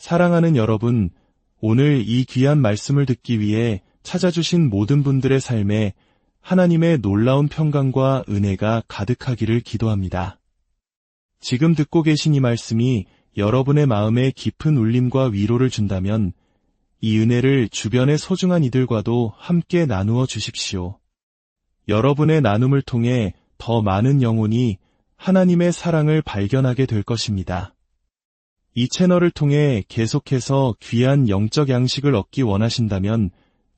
사랑하는 여러분, 오늘 이 귀한 말씀을 듣기 위해 찾아주신 모든 분들의 삶에 하나님의 놀라운 평강과 은혜가 가득하기를 기도합니다. 지금 듣고 계신 이 말씀이 여러분의 마음에 깊은 울림과 위로를 준다면 이 은혜를 주변의 소중한 이들과도 함께 나누어 주십시오. 여러분의 나눔을 통해 더 많은 영혼이 하나님의 사랑을 발견하게 될 것입니다. 이 채널을 통해 계속해서 귀한 영적 양식을 얻기 원하신다면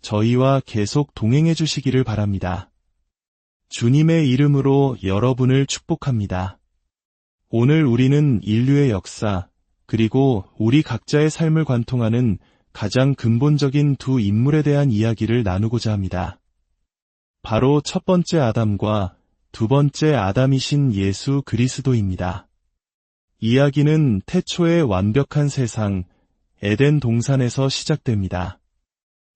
저희와 계속 동행해 주시기를 바랍니다. 주님의 이름으로 여러분을 축복합니다. 오늘 우리는 인류의 역사, 그리고 우리 각자의 삶을 관통하는 가장 근본적인 두 인물에 대한 이야기를 나누고자 합니다. 바로 첫 번째 아담과 두 번째 아담이신 예수 그리스도입니다. 이야기는 태초의 완벽한 세상, 에덴 동산에서 시작됩니다.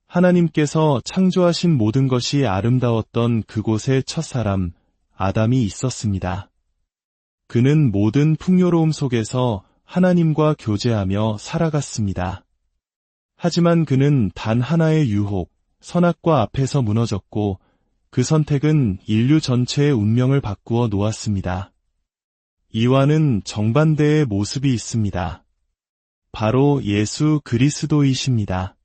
하나님께서 창조하신 모든 것이 아름다웠던 그곳에 첫사람, 아담이 있었습니다. 그는 모든 풍요로움 속에서 하나님과 교제하며 살아갔습니다. 하지만 그는 단 하나의 유혹, 선악과 앞에서 무너졌고 그 선택은 인류 전체의 운명을 바꾸어 놓았습니다. 이와는 정반대의 모습이 있습니다. 바로 예수 그리스도이십니다.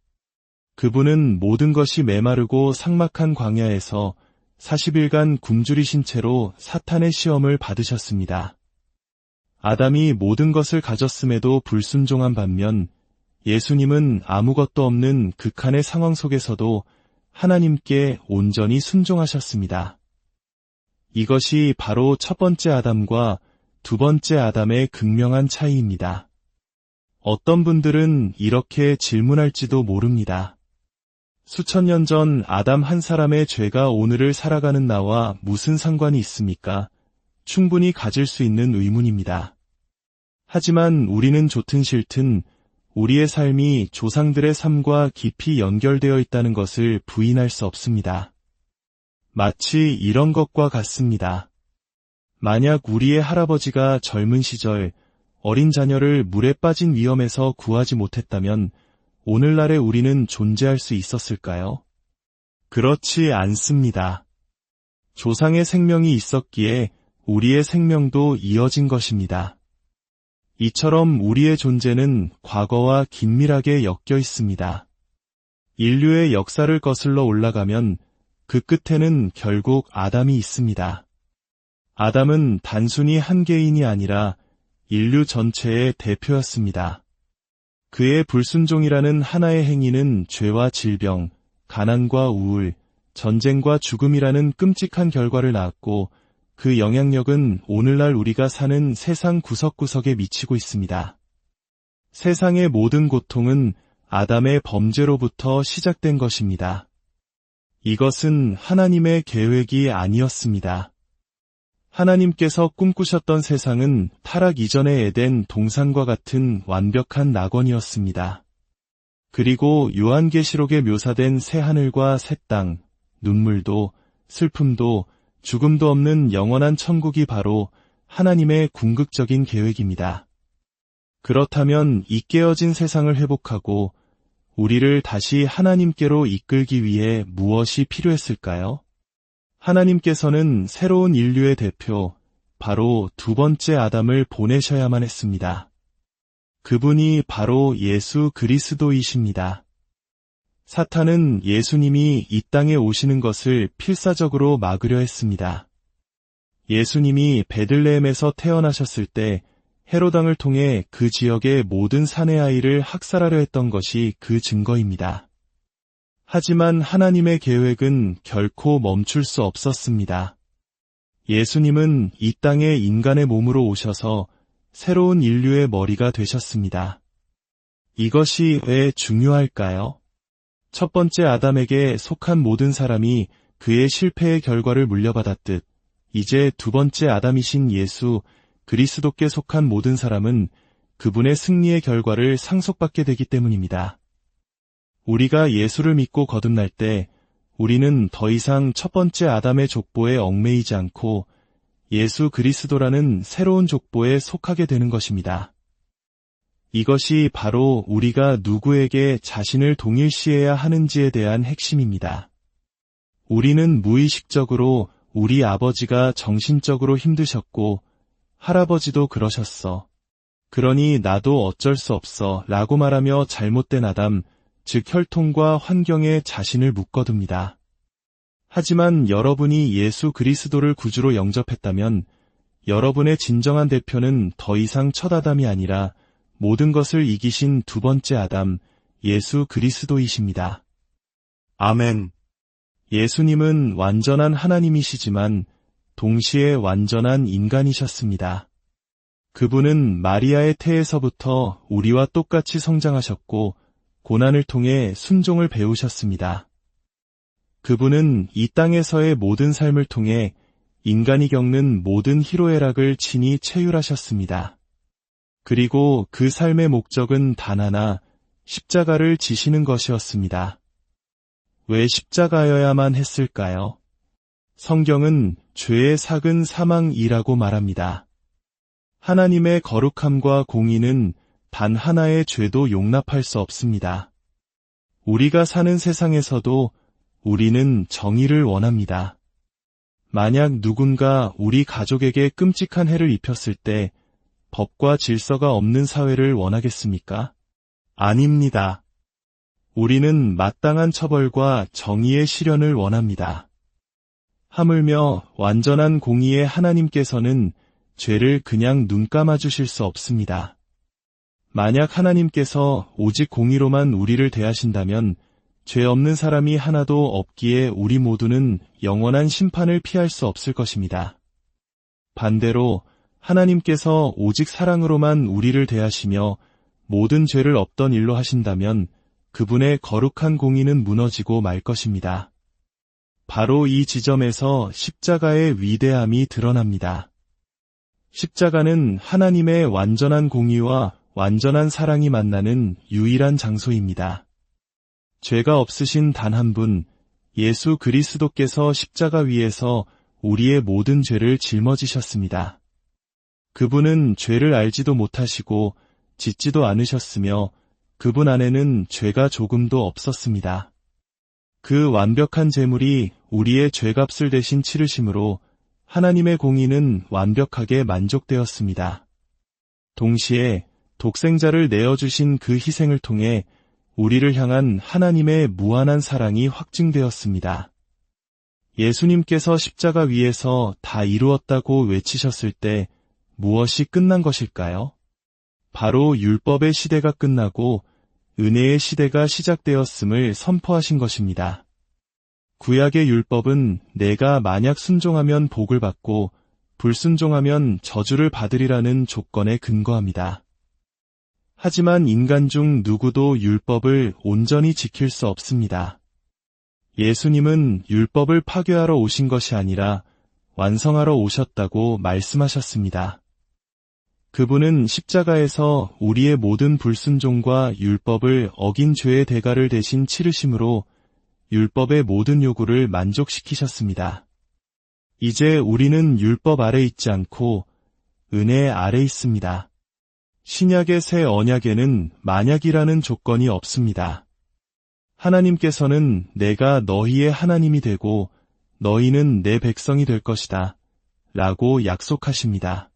그분은 모든 것이 메마르고 삭막한 광야에서 40일간 굶주리신 채로 사탄의 시험을 받으셨습니다. 아담이 모든 것을 가졌음에도 불순종한 반면 예수님은 아무것도 없는 극한의 상황 속에서도 하나님께 온전히 순종하셨습니다. 이것이 바로 첫 번째 아담과 두 번째 아담의 극명한 차이입니다. 어떤 분들은 이렇게 질문할지도 모릅니다. 수천 년 전 아담 한 사람의 죄가 오늘을 살아가는 나와 무슨 상관이 있습니까? 충분히 가질 수 있는 의문입니다. 하지만 우리는 좋든 싫든 우리의 삶이 조상들의 삶과 깊이 연결되어 있다는 것을 부인할 수 없습니다. 마치 이런 것과 같습니다. 만약 우리의 할아버지가 젊은 시절 어린 자녀를 물에 빠진 위험에서 구하지 못했다면 오늘날의 우리는 존재할 수 있었을까요? 그렇지 않습니다. 조상의 생명이 있었기에 우리의 생명도 이어진 것입니다. 이처럼 우리의 존재는 과거와 긴밀하게 엮여 있습니다. 인류의 역사를 거슬러 올라가면 그 끝에는 결국 아담이 있습니다. 아담은 단순히 한 개인이 아니라 인류 전체의 대표였습니다. 그의 불순종이라는 하나의 행위는 죄와 질병, 가난과 우울, 전쟁과 죽음이라는 끔찍한 결과를 낳았고 그 영향력은 오늘날 우리가 사는 세상 구석구석에 미치고 있습니다. 세상의 모든 고통은 아담의 범죄로부터 시작된 것입니다. 이것은 하나님의 계획이 아니었습니다. 하나님께서 꿈꾸셨던 세상은 타락 이전의 에덴 동산과 같은 완벽한 낙원이었습니다. 그리고 요한계시록에 묘사된 새 하늘과 새 땅, 눈물도, 슬픔도, 죽음도 없는 영원한 천국이 바로 하나님의 궁극적인 계획입니다. 그렇다면 이 깨어진 세상을 회복하고 우리를 다시 하나님께로 이끌기 위해 무엇이 필요했을까요? 하나님께서는 새로운 인류의 대표, 바로 두 번째 아담을 보내셔야만 했습니다. 그분이 바로 예수 그리스도이십니다. 사탄은 예수님이 이 땅에 오시는 것을 필사적으로 막으려 했습니다. 예수님이 베들레헴에서 태어나셨을 때 헤로당을 통해 그 지역의 모든 사내 아이를 학살하려 했던 것이 그 증거입니다. 하지만 하나님의 계획은 결코 멈출 수 없었습니다. 예수님은 이 땅에 인간의 몸으로 오셔서 새로운 인류의 머리가 되셨습니다. 이것이 왜 중요할까요? 첫 번째 아담에게 속한 모든 사람이 그의 실패의 결과를 물려받았듯 이제 두 번째 아담이신 예수 그리스도께 속한 모든 사람은 그분의 승리의 결과를 상속받게 되기 때문입니다. 우리가 예수를 믿고 거듭날 때 우리는 더 이상 첫 번째 아담의 족보에 얽매이지 않고 예수 그리스도라는 새로운 족보에 속하게 되는 것입니다. 이것이 바로 우리가 누구에게 자신을 동일시해야 하는지에 대한 핵심입니다. 우리는 무의식적으로 우리 아버지가 정신적으로 힘드셨고 할아버지도 그러셨어. 그러니 나도 어쩔 수 없어 라고 말하며 잘못된 아담, 즉 혈통과 환경에 자신을 묶어둡니다. 하지만 여러분이 예수 그리스도를 구주로 영접했다면 여러분의 진정한 대표는 더 이상 첫 아담이 아니라 모든 것을 이기신 두 번째 아담, 예수 그리스도이십니다. 아멘. 예수님은 완전한 하나님이시지만 동시에 완전한 인간이셨습니다. 그분은 마리아의 태에서부터 우리와 똑같이 성장하셨고 고난을 통해 순종을 배우셨습니다. 그분은 이 땅에서의 모든 삶을 통해 인간이 겪는 모든 희로애락을 친히 체휼하셨습니다. 그리고 그 삶의 목적은 단 하나, 십자가를 지시는 것이었습니다. 왜 십자가여야만 했을까요? 성경은 죄의 삭은 사망이라고 말합니다. 하나님의 거룩함과 공의는 단 하나의 죄도 용납할 수 없습니다. 우리가 사는 세상에서도 우리는 정의를 원합니다. 만약 누군가 우리 가족에게 끔찍한 해를 입혔을 때 법과 질서가 없는 사회를 원하겠습니까? 아닙니다. 우리는 마땅한 처벌과 정의의 실현을 원합니다. 하물며 완전한 공의의 하나님께서는 죄를 그냥 눈 감아 주실 수 없습니다. 만약 하나님께서 오직 공의로만 우리를 대하신다면 죄 없는 사람이 하나도 없기에 우리 모두는 영원한 심판을 피할 수 없을 것입니다. 반대로 하나님께서 오직 사랑으로만 우리를 대하시며 모든 죄를 없던 일로 하신다면 그분의 거룩한 공의는 무너지고 말 것입니다. 바로 이 지점에서 십자가의 위대함이 드러납니다. 십자가는 하나님의 완전한 공의와 완전한 사랑이 만나는 유일한 장소입니다. 죄가 없으신 단 한 분, 예수 그리스도께서 십자가 위에서 우리의 모든 죄를 짊어지셨습니다. 그분은 죄를 알지도 못하시고 짓지도 않으셨으며 그분 안에는 죄가 조금도 없었습니다. 그 완벽한 제물이 우리의 죄값을 대신 치르심으로 하나님의 공의는 완벽하게 만족되었습니다. 동시에 독생자를 내어주신 그 희생을 통해 우리를 향한 하나님의 무한한 사랑이 확증되었습니다. 예수님께서 십자가 위에서 다 이루었다고 외치셨을 때 무엇이 끝난 것일까요? 바로 율법의 시대가 끝나고 은혜의 시대가 시작되었음을 선포하신 것입니다. 구약의 율법은 내가 만약 순종하면 복을 받고 불순종하면 저주를 받으리라는 조건에 근거합니다. 하지만 인간 중 누구도 율법을 온전히 지킬 수 없습니다. 예수님은 율법을 파괴하러 오신 것이 아니라 완성하러 오셨다고 말씀하셨습니다. 그분은 십자가에서 우리의 모든 불순종과 율법을 어긴 죄의 대가를 대신 치르심으로 율법의 모든 요구를 만족시키셨습니다. 이제 우리는 율법 아래 있지 않고 은혜 아래 있습니다. 신약의 새 언약에는 만약이라는 조건이 없습니다. 하나님께서는 내가 너희의 하나님이 되고 너희는 내 백성이 될 것이다. 라고 약속하십니다.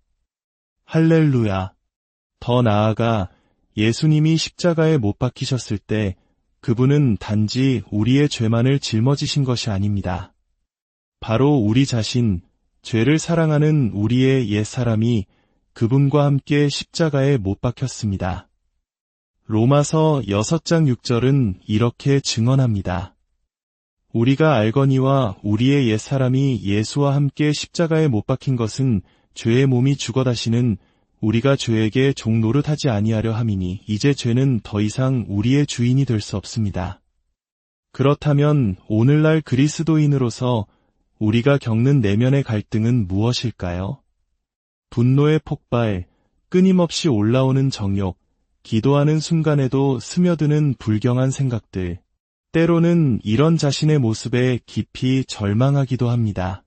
할렐루야. 더 나아가 예수님이 십자가에 못 박히셨을 때 그분은 단지 우리의 죄만을 짊어지신 것이 아닙니다. 바로 우리 자신, 죄를 사랑하는 우리의 옛사람이 그분과 함께 십자가에 못 박혔습니다. 로마서 6장 6절은 이렇게 증언합니다. 우리가 알거니와 우리의 옛사람이 예수와 함께 십자가에 못 박힌 것은 죄의 몸이 죽어다시는 우리가 죄에게 종노릇하지 아니하려 함이니 이제 죄는 더 이상 우리의 주인이 될 수 없습니다. 그렇다면 오늘날 그리스도인으로서 우리가 겪는 내면의 갈등은 무엇일까요? 분노의 폭발, 끊임없이 올라오는 정욕, 기도하는 순간에도 스며드는 불경한 생각들, 때로는 이런 자신의 모습에 깊이 절망하기도 합니다.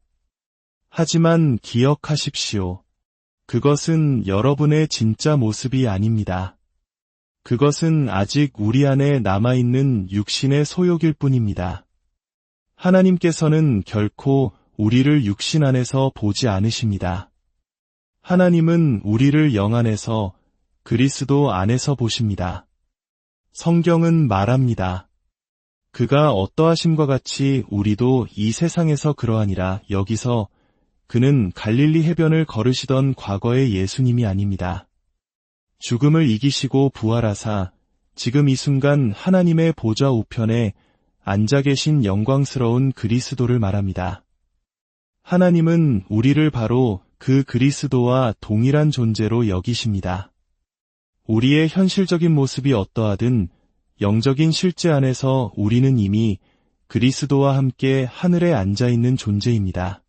하지만 기억하십시오. 그것은 여러분의 진짜 모습이 아닙니다. 그것은 아직 우리 안에 남아있는 육신의 소욕일 뿐입니다. 하나님께서는 결코 우리를 육신 안에서 보지 않으십니다. 하나님은 우리를 영 안에서 그리스도 안에서 보십니다. 성경은 말합니다. 그가 어떠하심과 같이 우리도 이 세상에서 그러하니라 여기서 그는 갈릴리 해변을 걸으시던 과거의 예수님이 아닙니다. 죽음을 이기시고 부활하사 지금 이 순간 하나님의 보좌 우편에 앉아 계신 영광스러운 그리스도를 말합니다. 하나님은 우리를 바로 그 그리스도와 동일한 존재로 여기십니다. 우리의 현실적인 모습이 어떠하든 영적인 실제 안에서 우리는 이미 그리스도와 함께 하늘에 앉아 있는 존재입니다.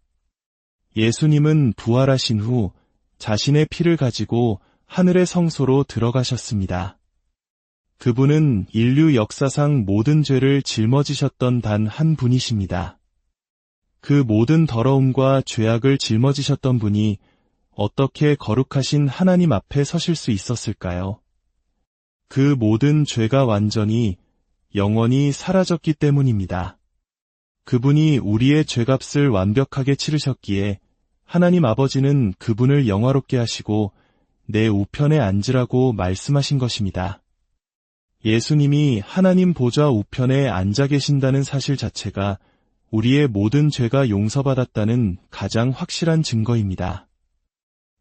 예수님은 부활하신 후 자신의 피를 가지고 하늘의 성소로 들어가셨습니다. 그분은 인류 역사상 모든 죄를 짊어지셨던 단 한 분이십니다. 그 모든 더러움과 죄악을 짊어지셨던 분이 어떻게 거룩하신 하나님 앞에 서실 수 있었을까요? 그 모든 죄가 완전히 영원히 사라졌기 때문입니다. 그분이 우리의 죄값을 완벽하게 치르셨기에 하나님 아버지는 그분을 영화롭게 하시고 내 우편에 앉으라고 말씀하신 것입니다. 예수님이 하나님 보좌 우편에 앉아 계신다는 사실 자체가 우리의 모든 죄가 용서받았다는 가장 확실한 증거입니다.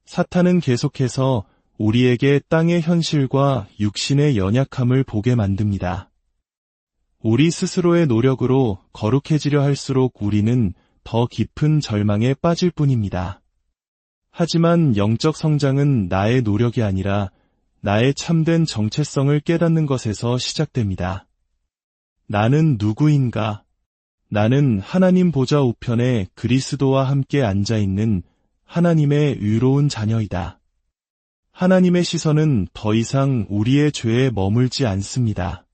사탄은 계속해서 우리에게 땅의 현실과 육신의 연약함을 보게 만듭니다. 우리 스스로의 노력으로 거룩해지려 할수록 우리는 더 깊은 절망에 빠질 뿐입니다. 하지만 영적 성장은 나의 노력이 아니라 나의 참된 정체성을 깨닫는 것에서 시작됩니다. 나는 누구인가? 나는 하나님 보좌 우편에 그리스도와 함께 앉아 있는 하나님의 의로운 자녀이다. 하나님의 시선은 더 이상 우리의 죄에 머물지 않습니다.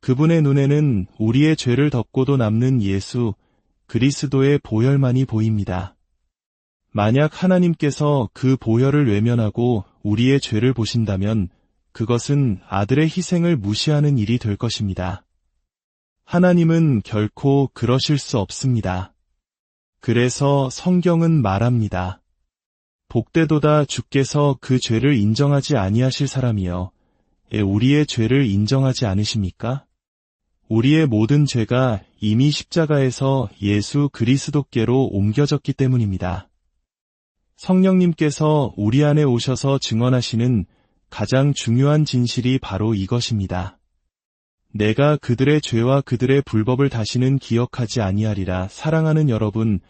그분의 눈에는 우리의 죄를 덮고도 남는 예수, 그리스도의 보혈만이 보입니다. 만약 하나님께서 그 보혈을 외면하고 우리의 죄를 보신다면 그것은 아들의 희생을 무시하는 일이 될 것입니다. 하나님은 결코 그러실 수 없습니다. 그래서 성경은 말합니다. 복되도다 주께서 그 죄를 인정하지 아니하실 사람이여 우리의 죄를 인정하지 않으십니까? 우리의 모든 죄가 이미 십자가에서 예수 그리스도께로 옮겨졌기 때문입니다. 성령님께서 우리 안에 오셔서 증언하시는 가장 중요한 진실이 바로 이것입니다. 내가 그들의 죄와 그들의 불법을 다시는 기억하지 아니하리라 사랑하는 여러분,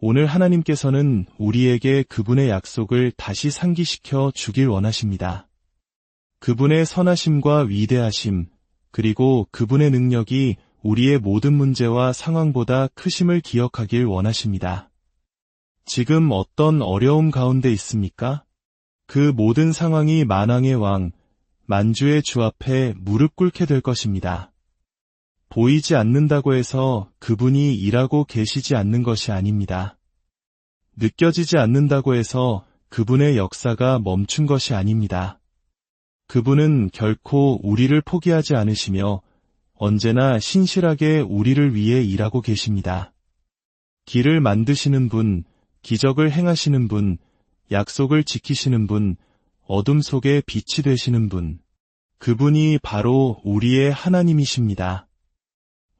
오늘 하나님께서는 우리에게 그분의 약속을 다시 상기시켜 주길 원하십니다. 그분의 선하심과 위대하심, 그리고 그분의 능력이 우리의 모든 문제와 상황보다 크심을 기억하길 원하십니다. 지금 어떤 어려움 가운데 있습니까? 그 모든 상황이 만왕의 왕, 만주의 주 앞에 무릎 꿇게 될 것입니다. 보이지 않는다고 해서 그분이 일하고 계시지 않는 것이 아닙니다. 느껴지지 않는다고 해서 그분의 역사가 멈춘 것이 아닙니다. 그분은 결코 우리를 포기하지 않으시며 언제나 신실하게 우리를 위해 일하고 계십니다. 길을 만드시는 분, 기적을 행하시는 분, 약속을 지키시는 분, 어둠 속에 빛이 되시는 분, 그분이 바로 우리의 하나님이십니다.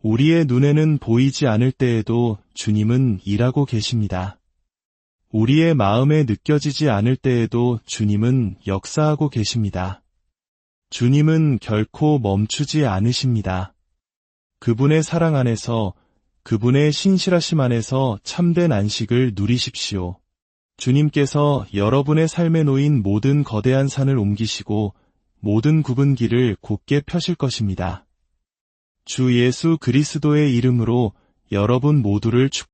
우리의 눈에는 보이지 않을 때에도 주님은 일하고 계십니다. 우리의 마음에 느껴지지 않을 때에도 주님은 역사하고 계십니다. 주님은 결코 멈추지 않으십니다. 그분의 사랑 안에서 그분의 신실하심 안에서 참된 안식을 누리십시오. 주님께서 여러분의 삶에 놓인 모든 거대한 산을 옮기시고 모든 굽은 길을 곧게 펴실 것입니다. 주 예수 그리스도의 이름으로 여러분 모두를 축복합니다.